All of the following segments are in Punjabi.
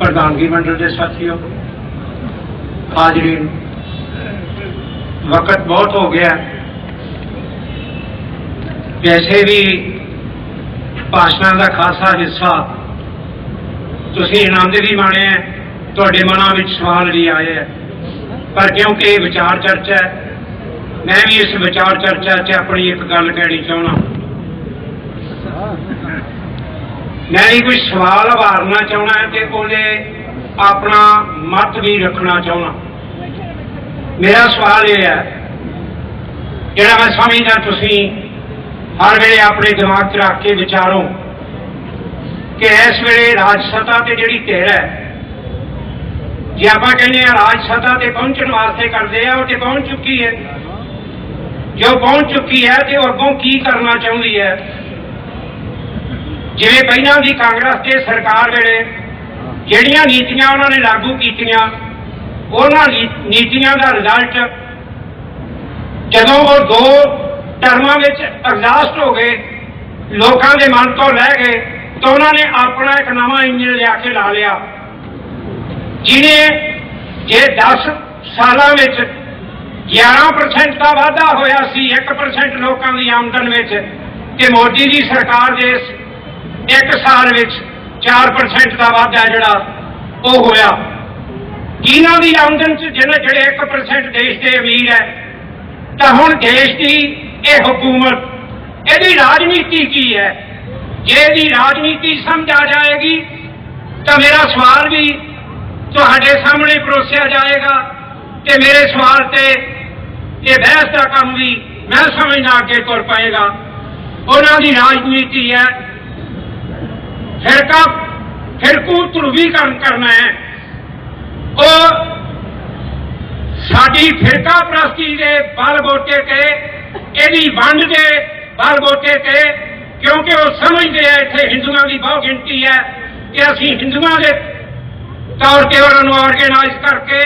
ਪ੍ਰਧਾਨਗੀ ਮੰਡਲ ਦੇ ਸਾਥੀਓ ਹਾਜ਼ਰੀਨ ਵਕਤ ਬਹੁਤ ਹੋ ਗਿਆ। ਵੈਸੇ ਵੀ ਭਾਸ਼ਣਾਂ ਦਾ ਖਾਸਾ ਹਿੱਸਾ ਤੁਸੀਂ ਆਨੰਦ ਵੀ ਮਾਣਿਆ ਹੈ, ਤੁਹਾਡੇ ਮਨਾਂ ਵਿੱਚ ਸਵਾਲ ਵੀ ਆਏ ਹੈ। ਪਰ ਕਿਉਂਕਿ ਇਹ ਵਿਚਾਰ ਚਰਚਾ ਹੈ ਮੈਂ ਵੀ ਇਸ ਵਿਚਾਰ ਚਰਚਾ 'ਚ ਆਪਣੀ ਇੱਕ ਗੱਲ ਕਹਿਣੀ ਚਾਹੁੰਦਾ ਮੈਂ ਵੀ ਕੋਈ ਸਵਾਲ ਵਾਰਨਾ ਚਾਹੁੰਦਾ ਤੇ ਉਹਦੇ ਆਪਣਾ ਮਤ ਵੀ ਰੱਖਣਾ ਚਾਹੁੰਦਾ। ਮੇਰਾ ਸਵਾਲ ਇਹ ਹੈ, ਜਿਹੜਾ ਮੈਂ ਸਮਝਦਾ ਤੁਸੀਂ ਹਰ ਵੇਲੇ ਆਪਣੇ ਦਿਮਾਗ 'ਚ ਰੱਖ ਕੇ ਵਿਚਾਰੋ ਕਿ ਇਸ ਵੇਲੇ ਰਾਜ ਸਤਾ ਤੇ ਜਿਹੜੀ ਧਿਰ ਹੈ, ਜੇ ਆਪਾਂ ਕਹਿੰਦੇ ਆ ਰਾਜ ਸਤਾ ਤੇ ਪਹੁੰਚਣ ਵਾਸਤੇ ਕਰਦੇ ਆ, ਉਹ ਤੇ ਪਹੁੰਚ ਚੁੱਕੀ ਹੈ। ਜੋ ਪਹੁੰਚ ਚੁੱਕੀ ਹੈ ਤੇ ਉਹ ਅੱਗੋਂ ਕੀ ਕਰਨਾ ਚਾਹੁੰਦੀ ਹੈ ਜਿਵੇਂ ਪਹਿਲਾਂ ਦੀ ਕਾਂਗਰਸ ਦੇ ਸਰਕਾਰ ਵੇਲੇ ਜਿਹੜੀਆਂ ਨੀਤੀਆਂ ਉਹਨਾਂ ਨੇ ਲਾਗੂ ਕੀਤੀਆਂ, ਉਹਨਾਂ ਨੀ- ਨੀਤੀਆਂ ਦਾ ਰਿਜ਼ਲਟ ਜਦੋਂ ਉਹ ਦੋ ਟਰਮਾਂ ਵਿੱਚ ਐਗਜ਼ਾਸਟ ਹੋ ਗਏ, ਲੋਕਾਂ ਦੇ ਮਨ ਤੋਂ ਲੈ ਗਏ, ਤਾਂ ਉਹਨਾਂ ਨੇ ਆਪਣਾ ਇੱਕ ਨਵਾਂ ਇੰਜਨ ਲਿਆ ਕੇ ਲਾ ਲਿਆ। ਜਿਹਨੇ ਜੇ 10 ਸਾਲਾਂ ਵਿੱਚ 11% ਦਾ ਵਾਧਾ ਹੋਇਆ ਸੀ 1% ਲੋਕਾਂ ਦੀ ਆਮਦਨ ਵਿੱਚ, ਤੇ ਮੋਦੀ ਦੀ ਸਰਕਾਰ ਦੇ ਇੱਕ ਸਾਲ ਵਿੱਚ 4% ਦਾ ਵਾਧਾ ਜਿਹੜਾ ਉਹ ਹੋਇਆ। ਜਿਨ੍ਹਾਂ ਦੀ ਆਮਦਨ ਚ ਜਿਹੜੇ ਜਿਹੜੇ 1% ਦੇਸ਼ ਦੇ ਅਮੀਰ ਹੈ, ਤਾਂ ਹੁਣ ਦੇਸ਼ ਦੀ ਇਹ ਹਕੂਮਤ, ਇਹਦੀ ਰਾਜਨੀਤੀ ਕੀ ਹੈ? ਜੇ ਇਹਦੀ ਰਾਜਨੀਤੀ ਸਮਝ ਆ ਜਾਏਗੀ, ਤਾਂ ਮੇਰਾ ਸਵਾਲ ਵੀ ਤੁਹਾਡੇ ਸਾਹਮਣੇ ਪਰੋਸਿਆ ਜਾਏਗਾ ਤੇ ਮੇਰੇ ਸਵਾਲ ਤੇ ਇਹ ਬਹਿਸ ਦਾ ਕੰਮ ਵੀ ਮੈਂ ਸਮਝਦਾ ਅੱਗੇ ਤੁਰ ਪਾਏਗਾ। ਉਹਨਾਂ ਦੀ ਰਾਜਨੀਤੀ ਹੈ ਫਿਰਕਾ ਫਿਰਕੂ ਧਰੂਵੀਕਰਨ ਕਰਨਾ ਹੈ ਉਹ ਸਾਡੀ ਫਿਰਕਾ ਪ੍ਰਸਤੀ ਦੇ ਬਲ ਬੋਟੇ ਤੇ ਇਹਦੀ ਵੰਡ ਦੇ ਬਲ ਬੋਟੇ ਤੇ ਕਿਉਂਕਿ ਉਹ ਸਮਝਦੇ ਆ ਇੱਥੇ ਹਿੰਦੂਆਂ ਦੀ ਬਹੁਤ ਗਿਣਤੀ ਹੈ ਕਿ ਅਸੀਂ ਹਿੰਦੂਆਂ ਦੇ ਤੌਰ ਤੇ ਉਹਨਾਂ ਨੂੰ ਆਰਗੇਨਾਈਜ਼ ਕਰਕੇ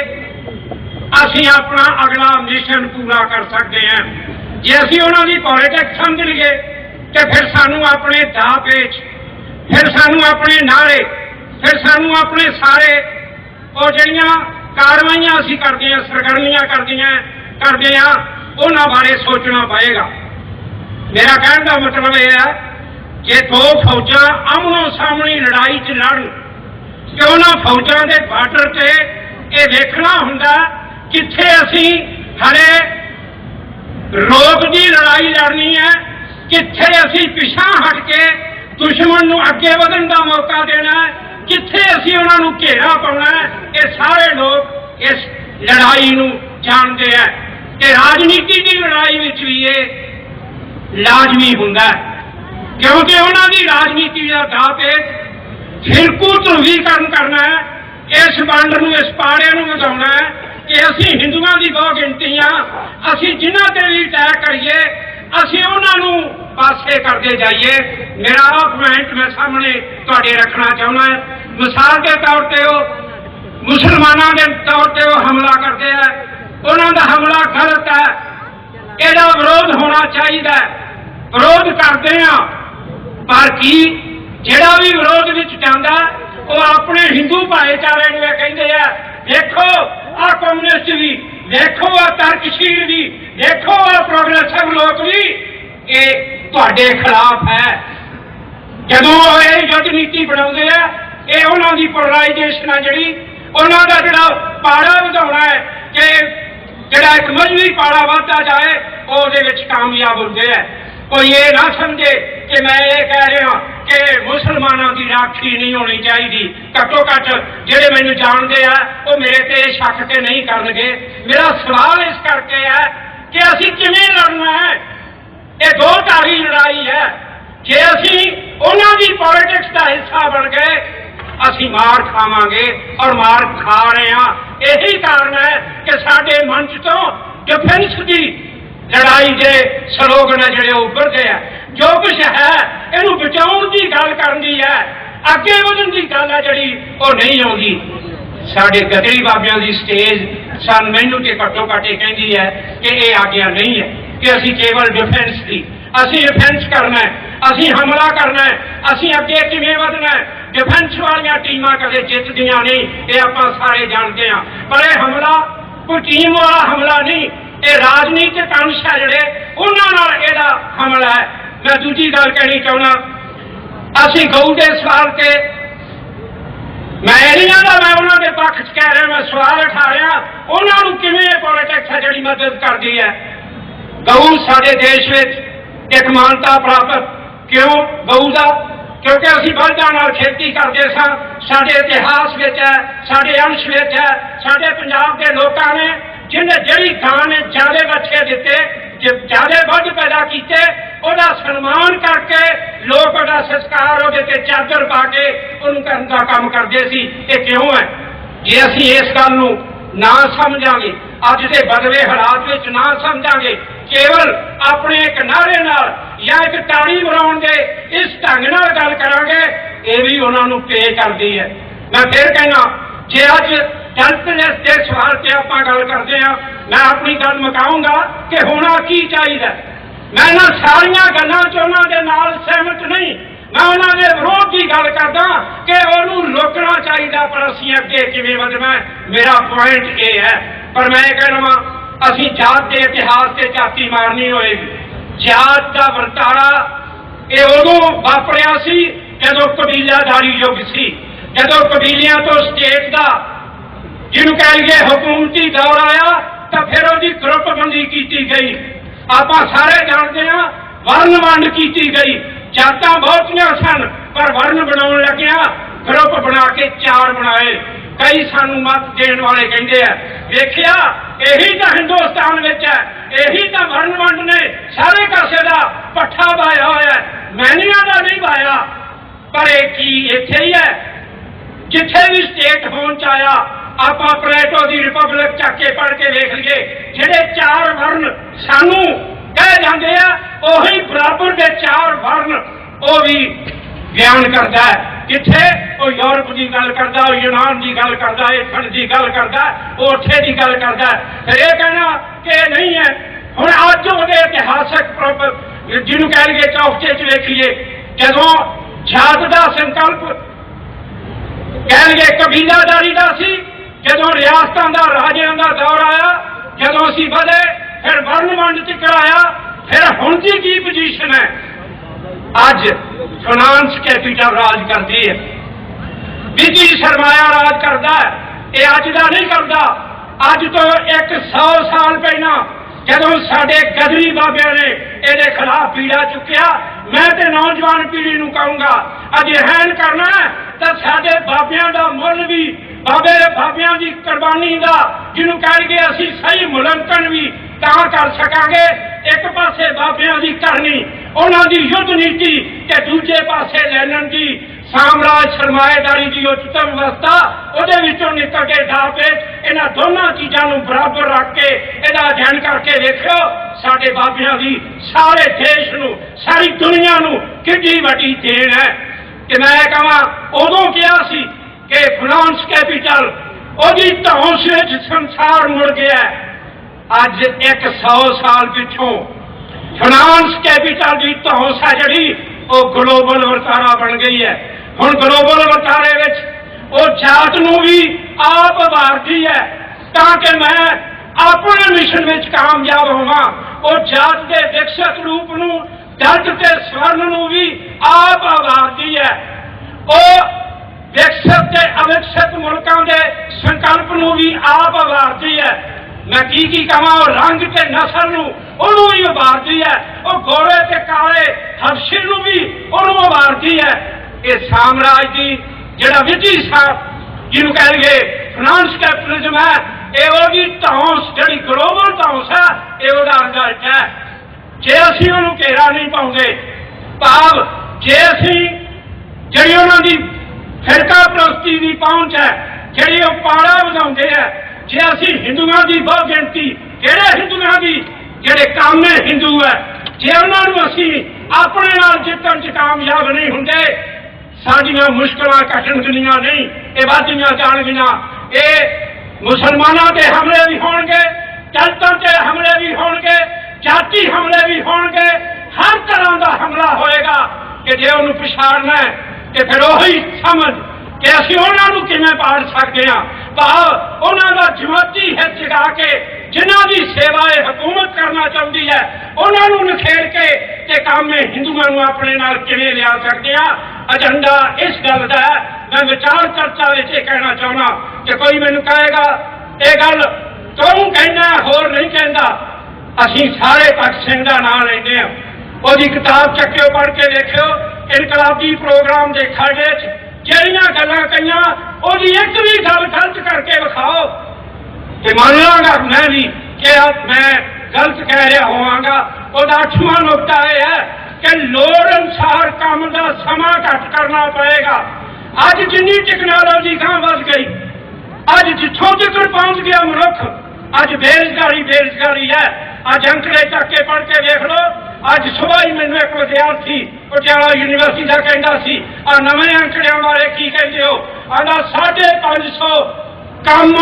ਅਸੀਂ ਆਪਣਾ ਅਗਲਾ ਮਿਸ਼ਨ ਪੂਰਾ ਕਰ ਸਕਦੇ ਹਾਂ ਜੇ ਅਸੀਂ ਉਹਨਾਂ ਦੀ ਪੋਲਿਟਿਕਸ ਸਮਝ ਲਈਏ ਤੇ ਫਿਰ ਸਾਨੂੰ ਆਪਣੇ ਦਾਅ ਪੇਚ ਫਿਰ ਸਾਨੂੰ ਆਪਣੇ ਨਾਰੇ ਫਿਰ ਸਾਨੂੰ ਆਪਣੇ ਸਾਰੇ। ਉਹ ਜਿਹੜੀਆਂ ਕਾਰਵਾਈਆਂ ਅਸੀਂ ਕਰਦੇ ਹਾਂ, ਸਰਗਰਮੀਆਂ ਕਰਦੀਆਂ ਕਰਦੇ ਆ ਉਹਨਾਂ ਬਾਰੇ ਸੋਚਣਾ ਪਏਗਾ। ਮੇਰਾ ਕਹਿਣ ਦਾ ਮਤਲਬ ਇਹ ਹੈ ਕਿ ਦੋ ਫੌਜਾਂ ਆਮਣੋ ਸਾਹਮਣੀ ਲੜਾਈ 'ਚ ਲੜਨ ਕਿ ਉਹਨਾਂ ਫੌਜਾਂ ਦੇ ਬਾਰਡਰ ਤੇ ਇਹ ਵੇਖਣਾ ਹੁੰਦਾ ਕਿੱਥੇ ਅਸੀਂ ਹਲੇ ਰੋਗ ਦੀ ਲੜਾਈ ਲੜਨੀ ਹੈ, ਕਿੱਥੇ ਅਸੀਂ ਪਿਛਾਂ ਹਟ ਕੇ ਦੁਸ਼ਮਣ ਨੂੰ ਅੱਗੇ ਵਧਣ ਦਾ ਮੌਕਾ ਦੇਣਾ ਹੈ। ਕਿੱਥੇ ਅਸੀਂ ਉਹਨਾਂ ਨੂੰ ਘੇਰਾ ਪਾਉਣਾ ਇਹ ਸਾਰੇ ਲੋਕ ਇਸ ਲੜਾਈ ਨੂੰ ਜਾਣਦੇ ਆ ਤੇ ਰਾਜਨੀਤੀ ਦੀ ਲੜਾਈ ਵਿੱਚ ਵੀ ਇਹ ਲਾਜ਼ਮੀ ਹੁੰਦਾ ਕਿਉਂਕਿ ਉਹਨਾਂ ਦੀ ਰਾਜਨੀਤੀ ਦਾ ਦਾਅ ਤੇ ਫਿਰਕੂ ਧਰੂਵੀਕਰਨ ਕਰਨਾ ਹੈ। ਇਸ ਵੰਡ ਨੂੰ, ਇਸ ਪਾੜਿਆਂ ਨੂੰ ਵਧਾਉਣਾ ਹੈ ਕਿ ਅਸੀਂ ਹਿੰਦੂਆਂ ਦੀ ਬਹੁਤ ਗਿਣਤੀ ਆ ਅਸੀਂ ਜਿਨ੍ਹਾਂ ਤੇ ਵੀ ਅਟੈਕ ਕਰੀਏ, ਅਸੀਂ ਉਹਨਾਂ ਨੂੰ ਪਾਸੇ ਕਰਦੇ ਜਾਈਏ। ਮੇਰਾ ਆਹ ਪੁਆਇੰਟ ਮੈਂ ਸਾਹਮਣੇ ਤੁਹਾਡੇ ਰੱਖਣਾ ਚਾਹੁੰਦਾ ਮਿਸਾਲ ਦੇ ਤੌਰ ਤੇ ਉਹ ਮੁਸਲਮਾਨਾਂ ਦੇ ਤੌਰ ਤੇ ਉਹ ਹਮਲਾ ਕਰਦੇ ਆ। ਉਹਨਾਂ ਦਾ ਹਮਲਾ ਗਲਤ ਹੈ। ਇਹਦਾ ਵਿਰੋਧ ਹੋਣਾ ਚਾਹੀਦਾ ਹੈ। ਵਿਰੋਧ ਕਰਦੇ ਆ। ਪਰ ਕੀ ਜਿਹੜਾ ਵੀ ਵਿਰੋਧ ਵਿੱਚ ਜਾਂਦਾ, ਉਹ ਆਪਣੇ ਹਿੰਦੂ ਭਾਈਚਾਰੇ ਨੂੰ ਇਹ ਕਹਿੰਦੇ ਆ, ਦੇਖੋ ਆ ਕਮਿਊਨਿਸਟ ਵੀ ਦੇਖੋ ਆ ਤਰਕਸ਼ੀਲ ਵੀ ਦੇਖੋ ਆ ਪ੍ਰੋਗਰੈਸਿਵ ਲੋਕ ਵੀ ਇਹ ਤੁਹਾਡੇ ਖਿਲਾਫ ਹੈ। ਜਦੋਂ ਉਹ ਇਹ ਯੁੱਧ ਨੀਤੀ ਬਣਾਉਂਦੇ ਆ, ਇਹ ਉਹਨਾਂ ਦੀ ਪੋਲਰਾਈਜੇਸ਼ਨ ਆ ਜਿਹੜੀ, ਉਹਨਾਂ ਦਾ ਜਿਹੜਾ ਪਾੜਾ ਵਧਾਉਣਾ ਹੈ ਕਿ ਜਿਹੜਾ ਇੱਕ ਮਜਬੂਰੀ ਪਾੜਾ ਵਧਦਾ ਜਾਏ ਉਹ ਉਹਦੇ ਵਿੱਚ ਕਾਮਯਾਬ ਹੁੰਦੇ ਆ। ਕੋਈ ਇਹ ਨਾ ਸਮਝੇ ਕਿ ਮੈਂ ਇਹ ਕਹਿ ਰਿਹਾ ਕਿ ਮੁਸਲਮਾਨਾਂ ਦੀ ਰਾਖੀ ਨਹੀਂ ਹੋਣੀ ਚਾਹੀਦੀ। ਘੱਟੋ ਘੱਟ ਜਿਹੜੇ ਮੈਨੂੰ ਜਾਣਦੇ ਆ, ਉਹ ਮੇਰੇ ਤੇ ਇਹ ਸ਼ੱਕ ਤੇ ਨਹੀਂ ਕਰਨਗੇ। ਮੇਰਾ ਸਵਾਲ ਇਸ ਕਰਕੇ ਹੈ ਕਿ ਅਸੀਂ ਕਿਵੇਂ ਲੜਨਾ ਹੈ? ਇਹ ਦੋ ਧਾਰੀ ਲੜਾਈ ਹੈ। ਜੇ ਅਸੀਂ ਉਹਨਾਂ ਦੀ ਪੋਲਿਟਿਕਸ ਦਾ ਹਿੱਸਾ ਬਣ ਗਏ, ਅਸੀਂ ਮਾਰ ਖਾਵਾਂਗੇ ਔਰ ਮਾਰ ਖਾ ਰਹੇ ਹਾਂ। ਇਹੀ ਕਾਰਨ ਹੈ ਕਿ ਸਾਡੇ ਮੰਚ ਤੋਂ ਡਿਫੈਂਸ ਦੀ ਲੜਾਈ ਦੇ ਸਲੋਗਨ ਹੈ ਜਿਹੜੇ ਉਹ ਉੱਭਰਦੇ ਆ। ਜੋ ਕੁਝ ਹੈ, ਇਹਨੂੰ ਬਚਾਉਣ ਦੀ ਗੱਲ ਕਰਨ ਦੀ ਹੈ। ਅੱਗੇ ਵਧਣ ਦੀ ਗੱਲ ਹੈ ਜਿਹੜੀ ਉਹ ਨਹੀਂ ਆਉਂਦੀ। ਸਾਡੇ ਗਦਰੀ ਬਾਬਿਆਂ ਦੀ ਸਟੇਜ ਸਾਨੂੰ ਮੈਨੂੰ ਤੇ ਘੱਟੋ ਘੱਟ ਇਹ ਕਹਿੰਦੀ ਹੈ ਕਿ ਇਹ ਆਗਿਆ ਨਹੀਂ ਹੈ। ਕਿ ਅਸੀਂ ਕੇਵਲ ਡਿਫੈਂਸ ਦੀ। ਅਸੀਂ ਡਿਫੈਂਸ ਕਰਨਾ ਹੈ, ਅਸੀਂ ਹਮਲਾ ਕਰਨਾ ਹੈ, ਅਸੀਂ ਅੱਗੇ ਕਿਵੇਂ ਵਧਣਾ ਹੈ। ਡਿਫੈਂਸ ਵਾਲੀਆਂ ਟੀਮਾਂ ਕਦੇ ਜਿੱਤਦੀਆਂ ਨਹੀਂ, ਇਹ ਆਪਾਂ ਸਾਰੇ ਜਾਣਦੇ ਹਾਂ। ਪਰ ਇਹ ਹਮਲਾ, ਕੋਈ ਟੀਮ ਵਾਲਾ ਹਮਲਾ ਨਹੀਂ, ਇਹ ਰਾਜਨੀਤਿਕ ਅੰਸ਼ ਹੈ ਜਿਹੜੇ ਉਹਨਾਂ ਨਾਲ ਇਹਦਾ ਹਮਲਾ ਹੈ। ਮੈਂ ਦੂਜੀ ਗੱਲ ਕਹਿਣੀ ਚਾਹੁੰਦਾ, ਅਸੀਂ ਗਊ ਦੇ ਸਵਾਲ ਤੇ, ਮੈਂ ਇਹ ਨਹੀਂ ਆਦਾ ਮੈਂ ਉਹਨਾਂ ਦੇ ਪੱਖ 'ਚ ਕਹਿ ਰਿਹਾ, ਮੈਂ ਸਵਾਲ ਉਠਾ ਰਿਹਾ, ਉਹਨਾਂ ਨੂੰ ਕਿਵੇਂ ਇਹ ਪੋਲਿਟਿਕਸ ਹੈ ਜਿਹੜੀ ਮਦਦ ਕਰਦੀ ਹੈ? ਗਊ ਸਾਡੇ ਦੇਸ਼ ਵਿੱਚ ਇੱਕ ਮਾਨਤਾ ਪ੍ਰਾਪਤ। ਕਿਉਂ? ਗਊ ਦਾ? ਕਿਉਂਕਿ ਅਸੀਂ ਬਲਦਾਂ ਨਾਲ ਖੇਤੀ ਕਰਦੇ ਸਾਂ। ਸਾਡੇ ਇਤਿਹਾਸ ਵਿੱਚ ਹੈ, ਸਾਡੇ ਅੰਸ਼ ਵਿੱਚ ਹੈ, ਸਾਡੇ ਪੰਜਾਬ ਦੇ ਲੋਕਾਂ ਨੇ ਜਿਹਨੇ ਜਿਹੜੀ ਗਾਂ ਨੇ ਜਿਆਦੇ ਬੱਚੇ ਦਿੱਤੇ ਜਿਆਦੇ ਵੱਧ ਪੈਦਾ ਕੀਤੇ, ਉਹਦਾ ਸਨਮਾਨ ਕਰਕੇ ਲੋਕ ਉਹਦਾ ਸੰਸਕਾਰ ਉਹਦੇ ਤੇ ਚਾਦਰ ਪਾ ਕੇ ਉਹਨੂੰ ਕਰਨ ਦਾ ਕੰਮ ਕਰਦੇ ਸੀ। ਇਹ ਕਿਉਂ ਹੈ? ਜੇ ਅਸੀਂ ਇਸ ਗੱਲ ਨੂੰ ਨਾ ਸਮਝਾਂਗੇ। ਅੱਜ ਦੇ ਬਦਲੇ ਹਾਲਾਤ ਵਿੱਚ ਨਾ ਸਮਝਾਂਗੇ। ਕੇਵਲ ਆਪਣੇ ਇੱਕ ਨਾਰੇ ਨਾਲ ਜਾਂ ਇੱਕ ਤਾੜੀ ਬਣਾਉਣ ਦੇ ਇਸ ਢੰਗ ਨਾਲ ਗੱਲ ਕਰਾਂਗੇ, ਇਹ ਵੀ ਉਹਨਾਂ ਨੂੰ ਪੇ ਕਰਦੀ ਹੈ। ਮੈਂ ਫਿਰ ਕਹਿਣਾ, ਜੇ ਅੱਜ ਜਨਤਨੈਸ ਦੇ ਸਵਾਲ ਤੇ ਆਪਾਂ ਗੱਲ ਕਰਦੇ ਆ ਮੈਂ ਆਪਣੀ ਗੱਲ ਮੁਕਾਉਂਗਾ ਕਿ ਹੋਣਾ ਕੀ ਚਾਹੀਦਾ ਮੈਂ ਨਾ ਸਾਰੀਆਂ ਗੱਲਾਂ 'ਚ ਉਹਨਾਂ ਦੇ ਨਾਲ ਸਹਿਮਤ ਨਹੀਂ। ਮੈਂ ਉਹਨਾਂ ਦੇ ਵਿਰੋਧ ਦੀ ਗੱਲ ਕਰਦਾ ਕਿ ਉਹਨੂੰ ਰੋਕਣਾ ਚਾਹੀਦਾ, ਪਰ ਅਸੀਂ ਅੱਗੇ ਕਿਵੇਂ ਵਧਣਾ ਮੇਰਾ ਪੁਆਇੰਟ ਇਹ ਹੈ। ਪਰ ਮੈਂ ਇਹ ਕਹਿਣਾ ਅਸੀਂ ਜਾਤ ਦੇ ਇਤਿਹਾਸ ਤੇ ਝਾਤੀ ਮਾਰਨੀ ਹੋਏਗੀ ਜਾਤ ਦਾ ਵਰਤਾਰਾ ਇਹ ਉਦੋਂ ਵਾਪਰਿਆ ਸੀ ਜਦੋਂ ਕਬੀਲਾਦਾਰੀ ਯੁੱਗ ਸੀ। ਜਦੋਂ ਕਬੀਲਿਆਂ ਤੋਂ ਸਟੇਟ ਦਾ, ਜਿਹਨੂੰ ਕਹਿ ਲਈਏ ਹਕੂਮਤੀ ਦੌਰ ਆਇਆ, ਤਾਂ ਫਿਰ ਉਹਦੀ ਗਰੁੱਪਬੰਦੀ ਕੀਤੀ ਗਈ। ਆਪਾਂ ਸਾਰੇ ਜਾਣਦੇ ਹਾਂ ਵਰਨ ਵੰਡ ਕੀਤੀ ਗਈ। ਜਾਤਾਂ ਬਹੁਤੀਆਂ ਸਨ, ਪਰ ਵਰਨ ਬਣਾਉਣ ਲੱਗਿਆ ਗਰੁੱਪ ਬਣਾ ਕੇ ਚਾਰ ਬਣਾਏ। ਕਈ ਸਾਨੂੰ ਮਤ ਦੇਣ ਵਾਲੇ ਕਹਿੰਦੇ ਆ, ਵੇਖਿਆ, ਇਹੀ ਤਾਂ ਹਿੰਦੁਸਤਾਨ ਵਿੱਚ ਹੈ, ਇਹੀ ਤਾਂ ਵਰਨ ਵੰਡ ਨੇ, ਸਾਰੇ ਕਾਸੇ ਦਾ ਪੱਠਾ ਪਾਇਆ ਹੋਇਆ ਹੈ ਮੈਨੀਆਂ ਦਾ ਨਹੀਂ ਪਾਇਆ ਪਰ ਇਹ ਕੀ ਇੱਥੇ ਹੀ ਹੈ? ਜਿੱਥੇ ਵੀ ਸਟੇਟ ਹੋਣ ਚ ਆਇਆ, ਆਪਾਂ ਪਲੇਟੋ ਦੀ ਰਿਪਬਲਿਕ ਚੱਕ ਕੇ ਪੜ੍ਹ ਕੇ ਵੇਖ ਲਈਏ, ਜਿਹੜੇ ਚਾਰ ਵਰਨ ਸਾਨੂੰ ਕਹਿ ਜਾਂਦੇ ਆ, ਉਹੀ ਬਰਾਬਰ ਦੇ ਚਾਰ ਵਰਨ ਉਹ ਵੀ ਬਿਆਨ ਕਰਦਾ ਹੈ। ਕਿੱਥੇ? ਉਹ ਯੂਰਪ ਦੀ ਗੱਲ ਕਰਦਾ, ਉਹ ਯੂਨਾਨ ਦੀ ਗੱਲ ਕਰਦਾ ਏਥਨ ਦੀ ਗੱਲ ਕਰਦਾ, ਉਹ ਉੱਥੇ ਦੀ ਗੱਲ ਕਰਦਾ ਫਿਰ ਇਹ ਕਹਿਣਾ ਕਿ ਇਹ ਨਹੀਂ ਹੈ। ਹੁਣ ਅੱਜ ਉਹਦੇ ਇਤਿਹਾਸਕ ਪ੍ਰੋਪ- ਜਿਹਨੂੰ ਕਹਿ ਲਈਏ ਚੌਕਚੇ ਚ ਵੇਖੀਏ ਜਦੋਂ ਜਾਤ ਦਾ ਸੰਕਲਪ ਕਹਿਣਗੇ ਕਬੀਲਾਦਾਰੀ ਦਾ ਸੀ, ਜਦੋਂ ਰਿਆਸਤਾਂ ਦਾ, ਰਾਜਿਆਂ ਦਾ ਦੌਰ ਆਇਆ, ਜਦੋਂ ਅਸੀਂ ਵਧੇ, ਫਿਰ ਵਰਨ ਵੰਡ ਚ ਕਰਾਇਆ, ਫਿਰ ਹੁਣ ਦੀ ਕੀ ਪੋਜੀਸ਼ਨ ਹੈ? ਅੱਜ ਫਾਈਨਾਂਸ ਕੈਪੀਟਲ ਰਾਜ ਕਰਦੀ ਹੈ। ਵਿਧੀ ਸਰਮਾਇਆ ਰਾਜ ਕਰਦਾ ਹੈ। ਇਹ ਅੱਜ ਦਾ ਨਹੀਂ ਕਰਦਾ। ਅੱਜ ਤੋਂ 100 ਸਾਲ ਪਹਿਲਾਂ ਜਦੋਂ ਸਾਡੇ ਗਦਰੀ ਬਾਬਿਆਂ ਨੇ ਇਹਦੇ ਖਿਲਾਫ ਪੀੜਾ ਚੁੱਕਿਆ, ਮੈਂ ਤੇ ਨੌਜਵਾਨ ਪੀੜ੍ਹੀ ਨੂੰ ਕਹੂੰਗਾ ਅਜਿਹਨ ਕਰਨਾ ਤਾਂ ਸਾਡੇ ਬਾਬਿਆਂ ਦਾ ਮੁੱਲ ਵੀ, ਬਾਬੇ ਬਾਬਿਆਂ ਦੀ ਕੁਰਬਾਨੀ ਦਾ, ਜਿਹਨੂੰ ਕਹਿਣਗੇ ਅਸੀਂ ਸਹੀ ਮੁਲੰਕਣ ਵੀ ਤਾਂ ਕਰ ਸਕਾਂਗੇ। ਇੱਕ ਪਾਸੇ ਬਾਬਿਆਂ ਦੀ ਕਰਨੀ ਉਹਨਾਂ ਦੀ ਯੁੱਧ ਨੀਤੀ ਤੇ ਦੂਜੇ ਪਾਸੇ ਲੈਣਨ ਦੀ ਸਾਮਰਾਜ ਸਰਮਾਏਦਾਰੀ ਦੀ ਉੱਚਤਮ ਅਵਸਥਾ, ਉਹਦੇ ਵਿੱਚੋਂ ਨਿਕਲ ਕੇ ਢਾਪੇ ਇਹਨਾਂ ਦੋਨਾਂ ਚੀਜ਼ਾਂ ਨੂੰ ਬਰਾਬਰ ਰੱਖ ਕੇ ਇਹਦਾ ਅਧਿਐਨ ਕਰਕੇ ਵੇਖਿਓ, ਸਾਡੇ ਬਾਬਿਆਂ ਦੀ ਸਾਰੇ ਦੇਸ਼ ਨੂੰ, ਸਾਰੀ ਦੁਨੀਆ ਨੂੰ ਕਿੰਨੀ ਵੱਡੀ ਦੇਣ ਹੈ। ਕਿ ਮੈਂ ਕਹਾਂ, ਉਦੋਂ ਕਿਹਾ ਸੀ ਕਿ ਫਾਈਨਾਂਸ ਕੈਪੀਟਲ ਉਹਦੀ ਧੌਂਸ ਵਿੱਚ ਸੰਸਾਰ ਮੁੜ ਗਿਆ ਹੈ। ਅੱਜ 100 ਸਾਲ ਪਿੱਛੋਂ ਫਾਈਨਾਂਸ ਕੈਪੀਟਲ ਦੀ ਧੌਂਸ ਹੈ ਜਿਹੜੀ ਉਹ ਗਲੋਬਲ ਵਰਤਾਰਾ ਬਣ ਗਈ ਹੈ ਹੁਣ ਗਲੋਬਲ ਵਰਤਾਰੇ ਵਿੱਚ ਉਹ ਜਾਤ ਨੂੰ ਵੀ ਆਪ ਵਾਰਦੀ ਹੈ ਤਾਂ ਕਿ ਮੈਂ ਆਪਣੇ ਮਿਸ਼ਨ ਵਿੱਚ ਕਾਮਯਾਬ ਹੋਵਾਂ ਉਹ ਜਾਤ ਦੇ ਵਿਕਸਿਤ ਰੂਪ ਨੂੰ ਦਰਦ ਤੇ ਸਵਰਨ ਨੂੰ ਵੀ ਆਪ ਆਵਾਰਦੀ ਹੈ ਉਹ ਵਿਕਸਿਤ ਤੇ ਅਵਿਕਸਿਤ ਮੁਲਕਾਂ ਦੇ ਸੰਕਲਪ ਨੂੰ ਵੀ ਆਪ ਆਵਾਰਦੀ ਹੈ ਮੈਂ ਕੀ ਕੀ ਕਹਾਂ, ਉਹ ਰੰਗ ਤੇ ਨਸਲ ਨੂੰ ਉਹਨੂੰ ਵੀ ਉਭਾਰਦੀ ਹੈ, ਉਹ ਗੋਰੇ ਤੇ ਕਾਲੇ ਹਰਸ਼ੇ ਨੂੰ ਵੀ ਉਹਨੂੰ ਉਭਾਰਦੀ ਹੈ। ਇਹ ਸਾਮਰਾਜ ਦੀ ਜਿਹੜਾ ਵਿਧੀ ਸਾਹਿਬ ਜਿਹਨੂੰ ਕਹਿੰਦੇ ਫਾਈਨਾਂਸ ਕੈਪੀਟਲਿਜ਼ਮ ਹੈ, ਇਹ ਉਹਦੀ ਧੌਂਸ, ਜਿਹੜੀ ਗਲੋਬਲ ਧੌਂਸ ਹੈ, ਇਹ ਉਹਦਾ ਰਿਜ਼ਲਟ ਹੈ। ਜੇ ਅਸੀਂ ਉਹਨੂੰ ਘੇਰਾ ਨਹੀਂ ਪਾਉਂਦੇ, ਭਾਵ ਜੇ ਅਸੀਂ ਜਿਹੜੀ ਉਹਨਾਂ ਦੀ ਫਿਰਕਾ ਪ੍ਰਸਤੀ ਦੀ ਪਹੁੰਚ ਹੈ, ਜਿਹੜੀ ਉਹ ਪਾੜਾ ਵਧਾਉਂਦੇ ਆ ਜੇ ਅਸੀਂ ਹਿੰਦੂਆਂ ਦੀ ਬਹੁ ਗਿਣਤੀ ਕਿਹੜੇ ਹਿੰਦੂਆਂ ਦੀ ਜਿਹੜੇ ਕਾਮੇ ਹਿੰਦੂ ਹੈ ਜੇ ਉਹਨਾਂ ਨੂੰ ਅਸੀਂ ਆਪਣੇ ਨਾਲ ਜਿੱਤਣ ਚ ਕਾਮਯਾਬ ਨਹੀਂ ਹੁੰਦੇ ਸਾਡੀਆਂ ਮੁਸ਼ਕਲਾਂ ਘਟਣਗੀਆਂ ਨਹੀਂ ਇਹ ਵੱਧਦੀਆਂ ਜਾਣਗੀਆਂ ਇਹ ਮੁਸਲਮਾਨਾਂ ਤੇ ਹਮਲੇ ਵੀ ਹੋਣਗੇ ਦਲਿਤਾਂ ਤੇ ਹਮਲੇ ਵੀ ਹੋਣਗੇ ਜਾਤੀ ਹਮਲੇ ਵੀ ਹੋਣਗੇ ਹਰ ਤਰ੍ਹਾਂ ਦਾ ਹਮਲਾ ਹੋਏਗਾ ਕਿ ਜੇ ਉਹਨੂੰ ਪਛਾੜਨਾ ਹੈ ਤੇ ਫਿਰ ਉਹੀ ਸਮਝ ਕਿ ਅਸੀਂ ਉਹਨਾਂ ਨੂੰ ਕਿਵੇਂ ਪਾੜ ਸਕਦੇ ਹਾਂ? ਭਾਵ ਉਹਨਾਂ ਦਾ ਜਮਾਤੀ ਹਿੱਤ ਜਗਾ ਕੇ, ਜਿਨ੍ਹਾਂ ਦੀ ਸੇਵਾ ਇਹ ਹਕੂਮਤ ਕਰਨਾ ਚਾਹੁੰਦੀ ਹੈ, ਉਹਨਾਂ ਨੂੰ ਨਖੇੜ ਕੇ ਤੇ ਕੰਮ ਹਿੰਦੂਆਂ ਨੂੰ ਆਪਣੇ ਨਾਲ ਕਿਵੇਂ ਲਿਆ ਸਕਦੇ ਆ ਏਜੰਡਾ ਇਸ ਗੱਲ ਦਾ ਮੈਂ ਵਿਚਾਰ ਚਰਚਾ ਵਿੱਚ ਇਹ ਕਹਿਣਾ ਚਾਹੁੰਦਾ ਕਿ ਕੋਈ ਮੈਨੂੰ ਕਹੇਗਾ, ਇਹ ਗੱਲ ਤੂੰ ਕਹਿੰਦਾ, ਹੋਰ ਨਹੀਂ ਕਹਿੰਦਾ, ਅਸੀਂ ਸਾਰੇ ਭਗਤ ਸਿੰਘ ਦਾ ਨਾਮ ਲੈਂਦੇ ਆ ਉਹਦੀ ਕਿਤਾਬ ਚੱਕਿਓ, ਪੜ੍ਹ ਕੇ ਦੇਖਿਓ, ਇਨਕਲਾਬੀ ਪ੍ਰੋਗਰਾਮ ਦੇ ਖਾਡੇ 'ਚ ਜਿਹੜੀਆਂ ਗੱਲਾਂ ਕਹੀਆਂ, ਉਹਦੀ ਇੱਕ ਵੀ ਗੱਲ ਗਲਤ ਕਰਕੇ ਵਿਖਾਓ। ਤੇ ਮੰਨ ਲਾਂਗਾ ਮੈਂ ਵੀ ਕਿ ਆ ਮੈਂ ਗਲਤ ਕਹਿ ਰਿਹਾ ਹੋਵਾਂਗਾ। ਉਹਦਾ ਅੱਠਵਾਂ ਨੁਕਤਾ ਇਹ ਹੈ ਕਿ ਲੋੜ ਅਨੁਸਾਰ ਕੰਮ ਦਾ ਸਮਾਂ ਘੱਟ ਕਰਨਾ ਪਏਗਾ। ਅੱਜ ਜਿੰਨੀ ਟੈਕਨੋਲੋਜੀ ਗਾਂ ਵੱਧ ਗਈ, ਅੱਜ ਜਿੱਥੋਂ ਤੱਕ ਪਹੁੰਚ ਗਿਆ ਮਨੁੱਖ, ਅੱਜ ਬੇਰੁਜ਼ਗਾਰੀ ਬੇਰੁਜ਼ਗਾਰੀ ਹੈ। ਅੱਜ ਅੰਕੜੇ ਚੱਕ ਕੇ ਪੜ੍ਹ ਕੇ ਦੇਖ ਲਓ, ਅੱਜ ਸਵੇਰ ਹੀ ਮੈਨੂੰ ਇੱਕ ਵਿਦਿਆਰਥੀ ਪਟਿਆਲਾ ਯੂਨੀਵਰਸਿਟੀ ਦਾ ਕਹਿੰਦਾ ਸੀ, ਆ ਨਵੇਂ ਅੰਕੜਿਆਂ ਬਾਰੇ ਕੀ ਕਹਿੰਦੇ ਹੋ? ਆਂਦਾ 550 ਕੰਮ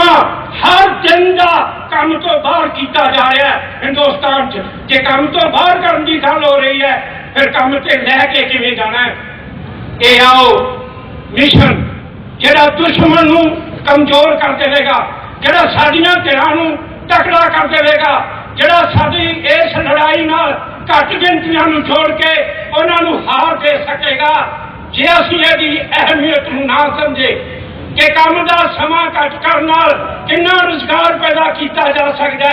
ਹਰ ਦਿਨ ਦਾ ਕੰਮ ਤੋਂ ਬਾਹਰ ਕੀਤਾ ਜਾ ਰਿਹਾ ਹੈ ਹਿੰਦੁਸਤਾਨ 'ਚ। ਜੇ ਕੰਮ ਤੋਂ ਬਾਹਰ ਕਰਨ ਦੀ ਗੱਲ ਹੋ ਰਹੀ ਹੈ, ਫਿਰ ਕੰਮ ਤੇ ਲੈ ਕੇ ਕਿਵੇਂ ਜਾਣਾ ਹੈ? ਇਹ ਆਓ ਮਿਸ਼ਨ, ਜਿਹੜਾ ਦੁਸ਼ਮਣ ਨੂੰ ਕਮਜ਼ੋਰ ਕਰ ਦੇਵੇਗਾ, ਜਿਹੜਾ ਸਾਡੀਆਂ ਧਿਰਾਂ ਨੂੰ ਤਕੜਾ ਕਰ ਦੇਵੇਗਾ, ਜਿਹੜਾ ਸਾਡੀ ਇਸ ਲੜਾਈ ਨਾਲ ਘੱਟ ਗਿਣਤੀਆਂ ਨੂੰ ਜੋੜ ਕੇ ਉਹਨਾਂ ਨੂੰ ਹਾਰ ਦੇ ਸਕੇਗਾ। ਜੇ ਅਸੀਂ ਇਹਦੀ ਅਹਿਮੀਅਤ ਨੂੰ ਨਾ ਸਮਝੇ ਕਿ ਕੰਮ ਦਾ ਸਮਾਂ ਘੱਟ ਕਰਨ ਨਾਲ ਕਿੰਨਾ ਰੁਜ਼ਗਾਰ ਪੈਦਾ ਕੀਤਾ ਜਾ ਸਕਦਾ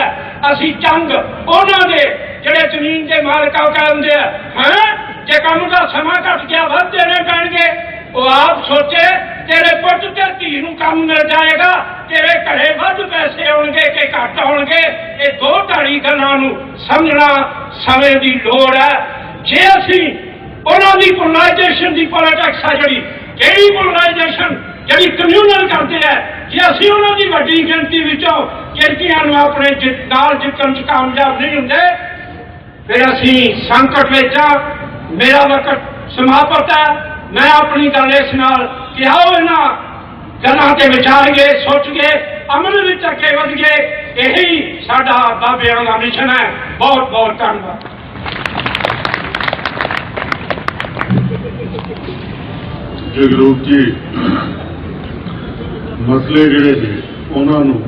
ਅਸੀਂ ਚੰਗ ਉਹਨਾਂ ਦੇ ਜਿਹੜੇ ਜ਼ਮੀਨ ਦੇ ਮਾਲਕਾਂ ਕਹਿੰਦੇ ਆ, ਹੈ? ਜੇ ਕੰਮ ਦਾ ਸਮਾਂ ਘੱਟ ਗਿਆ, ਵੱਧ ਦੇਣੇ ਪੈਣਗੇ। ਉਹ ਆਪ ਸੋਚੇ ਤੇਰੇ ਪੁੱਤ ਤੇ ਧੀ ਨੂੰ ਕੰਮ ਮਿਲ ਜਾਏਗਾ, ਤੇਰੇ ਘਰੇ ਵੱਧ ਪੈਸੇ ਆਉਣਗੇ ਕਿ ਘੱਟ ਆਉਣਗੇ, ਇਹ ਦੋ ਢਾੜੀ ਗੱਲਾਂ ਨੂੰ ਸਮਝਣਾ ਸਮੇਂ ਦੀ ਲੋੜ ਹੈ। ਜੇ ਅਸੀਂ ਉਹਨਾਂ ਦੀ ਪੋਲਰਾਈਜੇਸ਼ਨ ਦੀ ਪੋਲਿਟਿਕਸ ਆ ਜਿਹੜੀ ਕਿਹੜੀ ਪੋਲਰਾਈਜੇਸ਼ਨ ਜਿਹੜੀ ਕਮਿਊਨਲ ਕਰਦੇ ਆ, ਜੇ ਅਸੀਂ ਉਹਨਾਂ ਦੀ ਵੱਡੀ ਗਿਣਤੀ ਵਿੱਚੋਂ ਕਿਰਤੀਆਂ ਨੂੰ ਆਪਣੇ ਜਿ- ਨਾਲ ਜਿੱਤਣ ਚ ਕਾਮਯਾਬ ਨਹੀਂ ਹੁੰਦੇ, ਫਿਰ ਅਸੀਂ ਸੰਕਟ ਵਿੱਚ ਆ, ਮੇਰਾ ਵਕਤ ਸਮਾਪਤ ਹੈ। ਮੈਂ ਆਪਣੀ ਗੱਲ ਇਸ ਨਾਲ ਕਿ ਆਓ ਇਹਨਾਂ ਗੱਲਾਂ ਤੇ ਵਿਚਾਰੀਏ ਸੋਚੀਏ ਅਮਲ ਵਿੱਚ ਅੱਗੇ ਵਧੀਏ ਇਹੀ ਸਾਡਾ ਬਾਬਿਆਂ ਦਾ ਮਿਸ਼ਨ ਹੈ ਬਹੁਤ ਬਹੁਤ ਧੰਨਵਾਦ ਜਗਰੂਪ ਜੀ ਮਸਲੇ ਜਿਹੜੇ ਸੀ ਉਹਨਾਂ ਨੂੰ